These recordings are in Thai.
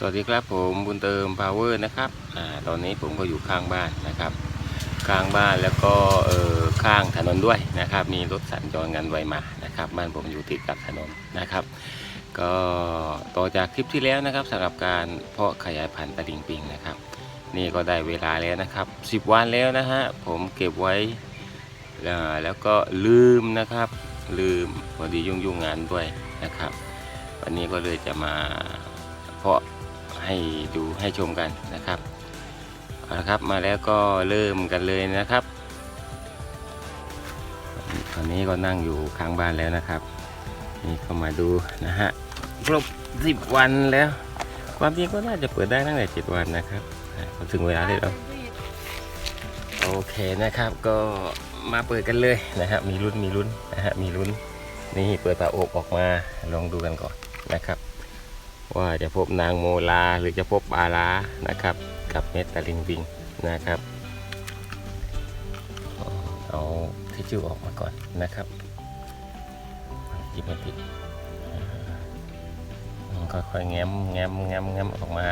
สวัสดีครับผมบุญเติมพาวเวอร์นะครับอ่าตอนนี้ผมก็อยู่ข้างบ้านนะครับ ข้างบ้านแล้วก็เออข้างถนนด้วยนะครับ มีรถสัญจรกันไวมานะครับ บ้านผมอยู่ติดกับถนนนะครับ ก็ต่อจากคลิปที่แล้วนะครับสำหรับการเพาะขยายพันธุ์ตะลิงปิงนะครับ นี่ก็ได้เวลาแล้วนะครับ 10 วันแล้วนะฮะผมเก็บไว้อ่าแล้วก็ลืมนะครับ ลืมพอดียุ่งยุ่งๆงานด้วยนะครับ วันนี้ก็เลยจะมาเพาะ ให้ดูให้ชมกันนะครับเอาละครับมาแล้วก็เริ่มกันเลยนะครับ ตอนนี้ก็นั่งอยู่ข้างบ้านแล้วนะครับ นี่ก็มาดูนะฮะครบสิบวันแล้ว ความจริงก็น่าจะเปิดได้ตั้งแต่เจ็ดวันนะครับพอถึงเวลาเลยแล้วโอเคนะครับก็มาเปิดกันเลยนะฮะมีลุ้นมีลุ้นนะฮะมีลุ้นนี่เปิดฝาโอบออกมาลองดูกันก่อนนะครับ ว่าจะพบนางโมลาหรือจะพบปลาลานะครับ กับเม็ดตะลิงปิงนะครับเอาทิชชู่ออกมาก่อนนะครับหยิบมาติดค่อยๆแง้มแง้มแง้มแง้มออกมา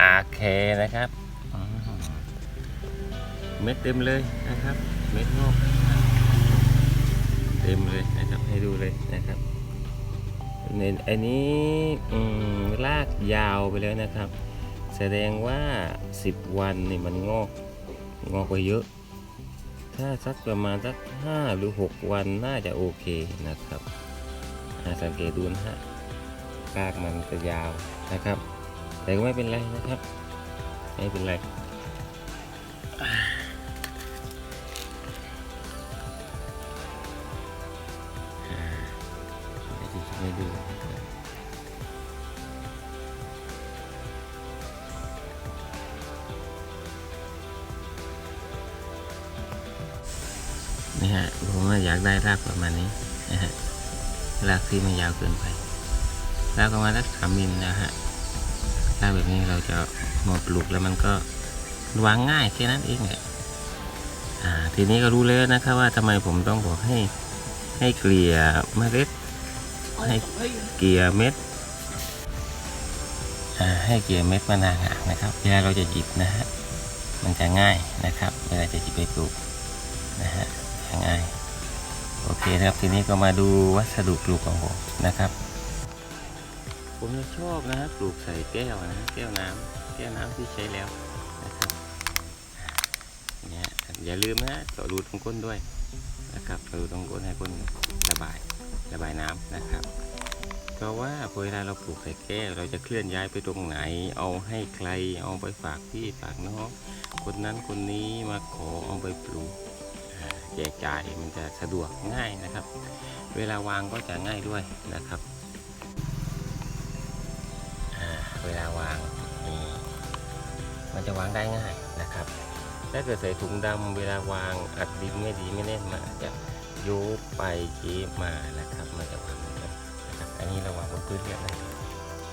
อาเคนะครับเม็ดเต็มเลยนะครับ เม็ดงอกเต็มเลยนะครับให้ดูเลยนะครับ อันนี้อืมลากยาวไปแล้วนะครับ แสดงว่า 10 วันนี่มันงอกงอกไปเยอะ ถ้าสักประมาณสัก 5 หรือ 6 วันน่าจะโอเคนะครับสังเกตดูนะฮะรากมันจะยาวนะครับ แต่ก็ไม่เป็นไรนะครับ ไม่เป็นไร เดี๋ยวจะให้ดูนะฮะผมอยากได้รากประมาณนี้นะฮะรากที่ไม่ยาวเกินไปรากประมาณสักสามมิลนะฮะรากแบบนี้เราจะมาปลูกแล้วมันก็วางง่ายแค่นั้นเองแหละอ่าทีนี้ก็รู้แล้วนะครับว่าทำไมผมต้องบอกให้ให้เกลี่ยเมล็ด ให้เกลี่ยเม็ดให้เกลี่ยเม็ดมะนาวห่างนะครับ เวลาเราจะหยิบนะฮะมันจะง่ายนะครับ เวลาจะหยิบไปปลูกนะฮะง่ายโอเคนะครับทีนี้ก็มาดูวัสดุปลูกของผมนะครับ ผมจะชอบนะฮะปลูกใส่แก้วนะแก้วน้ำแก้วน้ำที่ใช้แล้วนะครับเนี่ยอย่าลืมนะฮะเจาะรูตรงก้นด้วยนะครับเจาะรูตรงก้นให้ก้นระบาย ระบายน้ำนะครับ เพราะว่าพอเวลาเราปลูกใส่แก้วเราจะเคลื่อนย้ายไปตรงไหน เอาให้ใครเอาไปฝากพี่ฝากน้องคนนั้นคนนี้มาขอเอาไปปลูกแจกจ่ายมันจะสะดวกง่ายนะครับ เวลาวางก็จะง่ายด้วยนะครับเวลาวางนี่มันจะวางได้ง่ายนะครับ ถ้าเกิดใส่ถุงดำเวลาวางอัดดินไม่ดีไม่แน่นมันอาจจะ ยกไปเก็บมานะครับมันจะวางไม่ได้นะครับ อันนี้เราวางบนพื้นเรียบได้เลย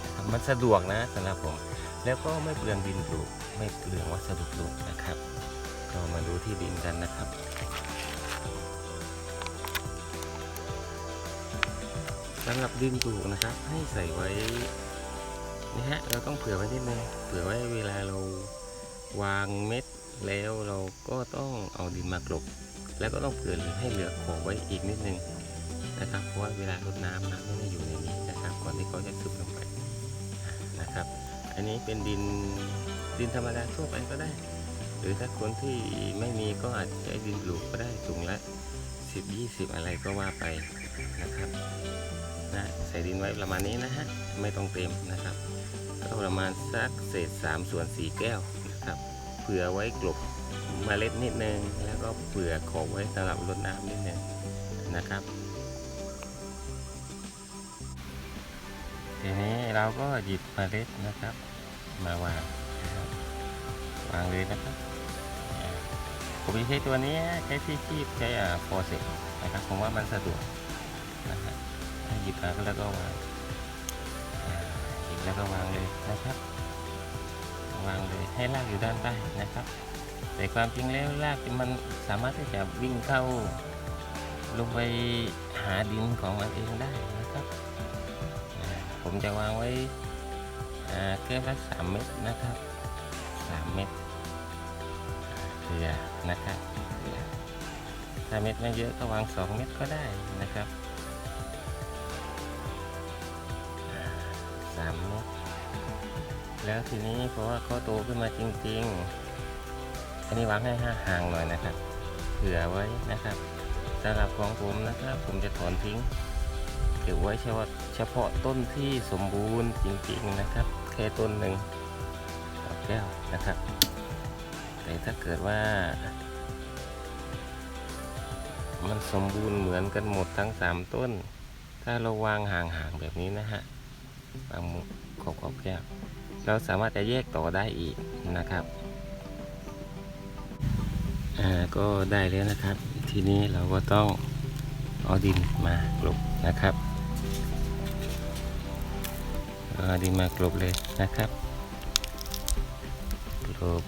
นะครับมันสะดวกนะสำหรับผม แล้วก็ไม่เปลืองดินปลูก ไม่เปลืองวัสดุปลูกนะครับ ก็มาดูที่ดินกันนะครับสำหรับดินปลูกนะครับ ให้ใส่ไว้นี่ฮะเราต้องเผื่อไว้นิดนึงเผื่อไว้เวลาเราวางเม็ดแล้วเราก็ต้องเอาดินมากลบ แล้วก็ต้องเผื่อให้เหลือขอบไว้อีกนิดนึงนะครับ เพราะว่าเวลารดน้ำน้ำไม่ได้อยู่ในนี้นะครับ ก่อนที่เขาจะซึมลงไปนะครับ อันนี้เป็นดินดินธรรมดาทั่วไปก็ได้ หรือถ้าคนที่ไม่มีก็อาจจะใช้ดินปลูกก็ได้ถุงละ 10 20 อะไรก็ว่าไปนะครับนะใส่ดินไว้ประมาณนี้นะฮะไม่ต้องเต็มนะครับก็ประมาณสักเศษ3ส่วน4แก้วนะครับเผื่อไว้กลบ เมล็ดนิดนึง แล้วก็เผื่อขบไว้สำหรับรดน้ำนิดนึงนะครับ ทีนี้เราก็หยิบเมล็ดนะครับ มาวางวางเลยนะครับผมจะใช้ตัวนี้ใช้ที่คีบใช้อ่าโปรเซสนะครับผมว่ามันสะดวกนะครับหยิบมาแล้วก็วางหยิบแล้วก็วางเลยนะครับ วางเลยให้รากอยู่ด้านใต้นะครับ แต่ความจริงแล้วรากมันสามารถที่จะวิ่งเข้า ลงไปหาดินของมันเองได้นะครับ ผมจะวางไว้อ่าแค่ละสามเม็ดนะครับสามเม็ดเกลือนะครับถ้าเม็ดไม่เยอะก็วางสองเม็ดก็ได้นะครับสามเม็ดแล้วทีนี้เพราะว่าเขาโตขึ้นมาจริง ๆ อันนี้วางให้ห่างหน่อยนะครับ เผื่อไว้นะครับสำหรับของผมนะครับผมจะถอนทิ้ง เก็บไว้เฉพาะเฉพาะต้นที่สมบูรณ์จริงๆนะครับ แค่ต้นหนึ่งดอกแก้วนะครับ แต่ถ้าเกิดว่า มันสมบูรณ์เหมือนกันหมดทั้งสามต้น ถ้าเราวางห่างๆแบบนี้นะฮะวางขอบขอบแก้วเราสามารถจะแยกต่อได้อีกนะครับ อ่าก็ได้แล้วนะครับ ทีนี้เราก็ต้องเอาดินมากลบนะครับเอาดินมากลบเลยนะครับกลบ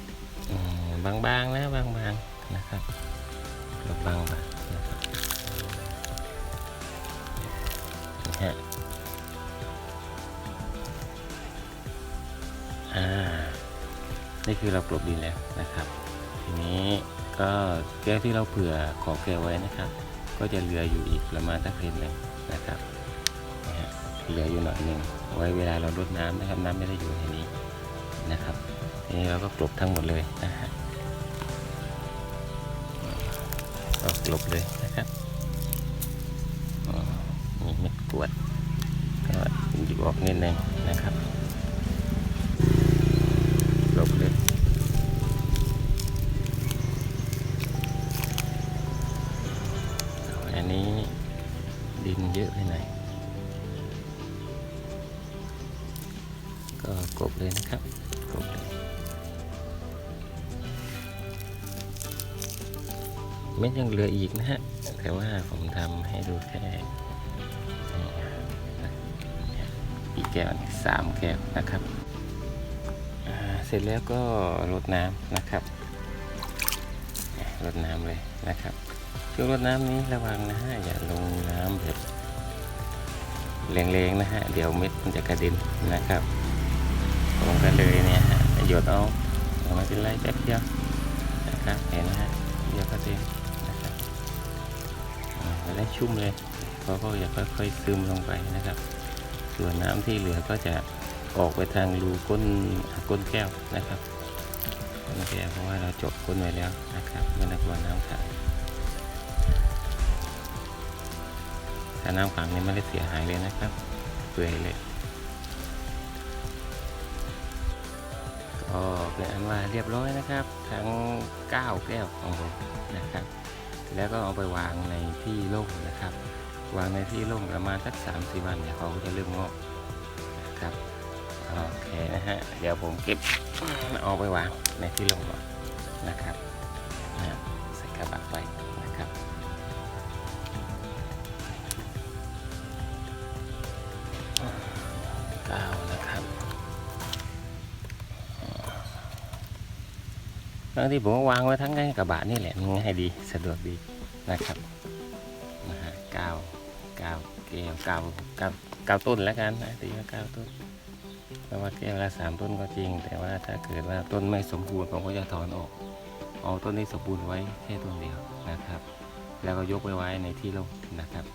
บางๆนะบางๆนะครับกลบบางๆนะครับนี่ฮะอ่านี่คือเรากลบดินแล้วนะครับ ทีนี้ก็แก้วที่เราเผื่อขอแก้วไว้นะครับ ก็จะเหลืออยู่อีกประมาณสักเซนหนึ่งนะครับเหลืออยู่หน่อยหนึ่งไว้เวลาเรารดน้ำนะครับน้ำไม่ได้อยู่ในนี้นะครับทีนี้เราก็กลบทั้งหมดเลยนะฮะก็กลบเลยนะครับอ๋อมีเม็ดกวดก็หยิบออกนิดนึงนะครับ เยอะไปหน่อยก็กบเลยนะครับกบเลยเม็ดยังเหลืออีกนะฮะ แต่ว่าผมทำให้ดูแค่อีกแก้วสามแก้วนะครับ เสร็จแล้วก็รดน้ำนะครับรดน้ำเลยนะครับช่วงรดน้ำนี้ระวังนะฮะอย่าลงน้ำแบบ แรงๆนะฮะ เดี๋ยวเม็ดมันจะกระเด็นนะครับ ผมก็เลยเนี่ยฮะหยดเอาเอามาเป็นไรแป๊บเดียวนะครับเห็นนะฮะเดี๋ยวก็เต็มนะครับอ่าจะได้ชุ่มเลยเพราะก็จะค่อยๆซึมลงไปนะครับ ส่วนน้ำที่เหลือก็จะออกไปทางรูก้นก้นแก้วนะครับก้นแก้วเพราะว่าเราจบก้นไว้แล้วนะครับไม่ต้องกลัวน้ำขาด ถ้าน้ำขังนี่ไม่ได้เสียหายเลยนะครับเปื่อยเลยก็เป็นอันว่าเรียบร้อยนะครับ ทั้ง 9 แก้วของผมนะครับ แล้วก็เอาไปวางในที่โล่งนะครับ วางในที่โล่งประมาณสัก3ามสี่วันเดี๋ยวเขาจะเริ่มงอกนะครับโอเคนะฮะเดี๋ยวผมเก็บเอาไปวางในที่โล่งก่อนนะครับ บางที่ผมก็วางไว้ทั้งในกระบะนี่แหละมันง่ายดีสะดวกดีนะครับนะฮะเก้าเก้าแก้วเก้าเก้าเก้าต้นแล้วกันนะตีว่าเก้าต้นเพราะว่าแก้วละสามต้นก็จริง แต่ว่าถ้าเกิดว่าต้นไม่สมบูรณ์ผมก็จะถอนออก เอาต้นที่สมบูรณ์ไว้แค่ต้นเดียวนะครับ แล้วก็ยกไปไว้ในที่ร่มนะครับ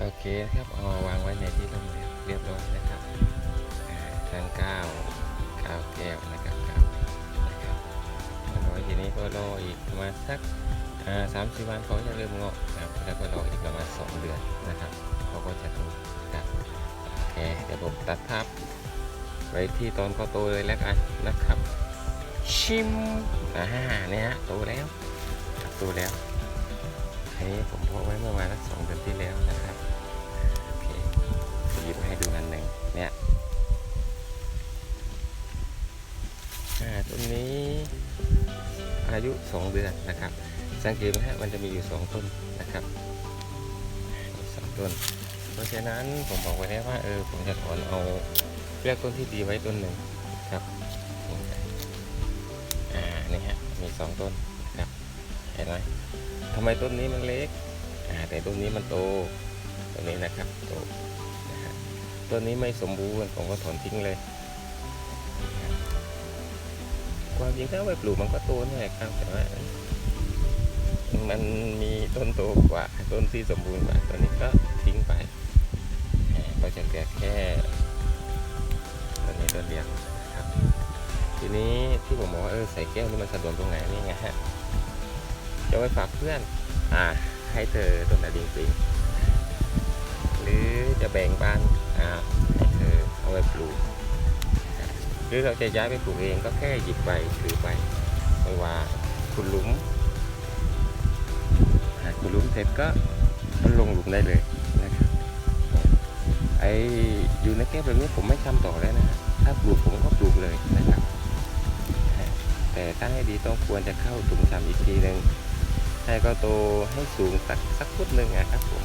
โอเคครับเอาวางไว้ในที่ร่มเรียบร้อยนะครับอ่าทั้งเก้าเก้าแก้วนะครับเก้านะครับ ทีนี้ก็รออีกประมาณสักสามสิบวันเขาจะเริ่มงอกนะครับแล้วก็รออีกประมาณสองเดือนนะครับเขาก็จะโตนะครับโอเคเดี๋ยวผมตัดภาพไว้ที่ตอนเขาโตเลยแล้วกันนะครับ ชิมอ่าเนี่ยฮะโตแล้วโตแล้วอันนี้ผมเพาะไว้เมื่อประมาณสักสองเดือนที่แล้วนะครับโอเคหยิบมาให้ดูอันหนึ่งเนี่ยอ่าต้นนี้ อายุ 2 เดือนนะครับ สังเกตไหมฮะมันจะมีอยู่ 2 ต้นนะครับสองต้น เพราะฉะนั้นผมบอกไว้แล้วว่าเออผมจะถอนเอาเลือกต้นที่ดีไว้ต้นหนึ่งครับอ่านี่ฮะมี 2 ต้นนะครับเห็นไหมทำไมต้นนี้มันเล็กอ่าแต่ต้นนี้มันโตตัวนี้นะครับโตนะฮะตัวนี้ไม่สมบูรณ์ผมก็ถอนทิ้งเลย ความจริงถ้าเอาไปปลูกมันก็โตนี่แหละครับแต่ว่ามันมีต้นโตกว่าต้นที่สมบูรณ์กว่าตัวนี้ก็ทิ้งไปก็จะเหลือแค่ตัวนี้ตัวเดียวครับ ทีนี้ที่ผมบอกว่าเออใส่แก้วนี่มันสะดวกตรงไหนนี่ไงฮะจะไว้ฝากเพื่อนอ่าให้เธอต้นดาดิงปิงหรือจะแบ่งปันอ่าให้เธอเอาไว้ปลูก รือเราจะย้ายไปปลูกเองก็แค่หยิบไปถือไปไม่ว่าคุณหลุมหากคุณหลุมเสร็จก็ลงหลุมได้เลยนะครับไออยู่ในแก้วแบบนี้ผมไม่ทำต่อแล้วนะถ้าปลูกผมก็ปลูกเลยนะครับ แต่ถ้าให้ดีต้องควรจะเข้าถุงชำอีกทีหนึ่งให้ก็โตให้สูงสักสักฟุตหนึ่งนะครับผม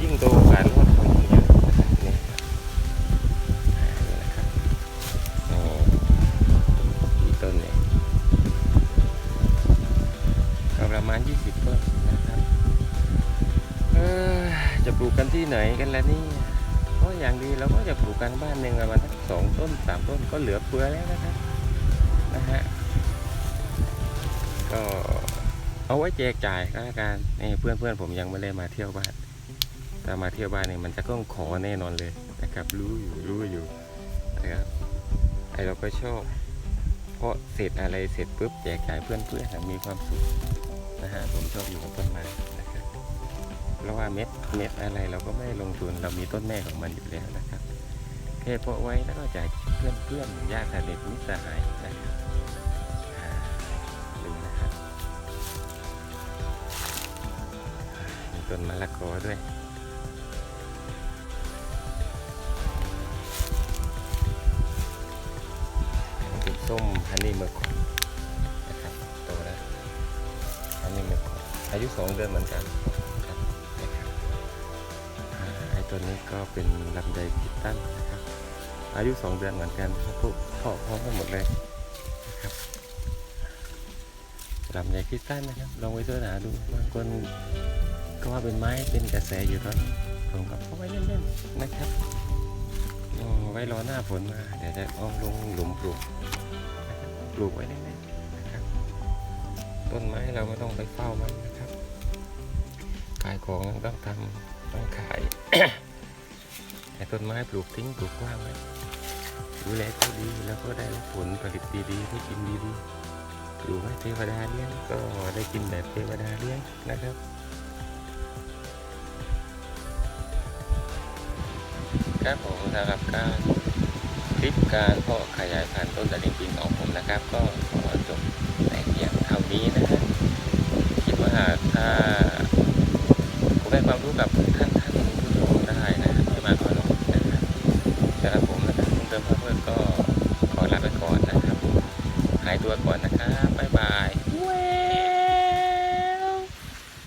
ยิ่งโตการรวดเขายิ่งเยอะ อย่างดีเราก็จะปลูกกันบ้านหนึ่งประมาณสักสองต้นสามต้นก็เหลือเฟือแล้วนะครับนะฮะก็เอาไว้แจกจ่ายก็แล้วกันนี่เพื่อนเพื่อนผมยังไม่ได้มาเที่ยวบ้านถ้ามาเที่ยวบ้านเนี่ยมันจะต้องขอแน่นอนเลยนะครับ รู้อยู่รู้อยู่นะครับไอเราก็ชอบเพราะเสร็จอะไรเสร็จปุ๊บแจกจ่ายเพื่อนเพื่อนมีความสุขนะฮะผมชอบอยู่กับต้นไม้ เพราะว่าเม็ดเม็ดอะไรเราก็ไม่ลงทุนเรามีต้นแม่ของมันอยู่แล้วนะครับแค่เพาะไว้แล้วก็จ่ายเพื่อนเพื่อนญาติสนิทมิตรสหายนะครับดูนะครับมีต้นมะละกอด้วยมันเป็นส้มฮันนี่เมอร์คอนนะครับโตแล้วฮันนี่เมอร์คอนอายุสองเดือนเหมือนกัน ตัวนี้ก็เป็นลำไยพิตั้นนะครับ อายุสองเดือนเหมือนกันครับพวกพ่อพร้อมกันหมดเลยนะครับลำไยพิตั้นนะครับ ลองไปเสิร์ชหาดูบางคนก็ว่าเป็นไม้เป็นกระแสอยู่ตอนผมก็เอาไว้เล่นๆนะครับไว้รอหน้าฝนมาเดี๋ยวจะเอาลงหลุมปลูกปลูกไว้เล่นๆนะครับ ต้นไม้เราไม่ต้องไปเฝ้ามันนะครับขายของต้องทำ ต้องขายแต่ต้นไม้ปลูกทิ้งปลูกกว้างไว้ดูแลก็ดีแล้วก็ได้รับผลผลิตดีๆได้กินดีๆปลูกให้เทวดาเลี้ยงก็ได้กินแบบเทวดาเลี้ยงนะครับครับผมสำหรับการคลิปการเพาะขยายพันธุ์ต้นตะลิงปิงของผมนะครับ ก็ขอจบแต่เพียงเท่านี้นะฮะคิดว่าถ้า ได้ความรู้กับท่านท่านผู้ชมได้นะครับไม่มาขอร้อยนะครับสำหรับผมนะครับคุณเติมเพื่อนก็ขอลาไปก่อนนะครับ หายตัวก่อนนะครับบ๊ายบาย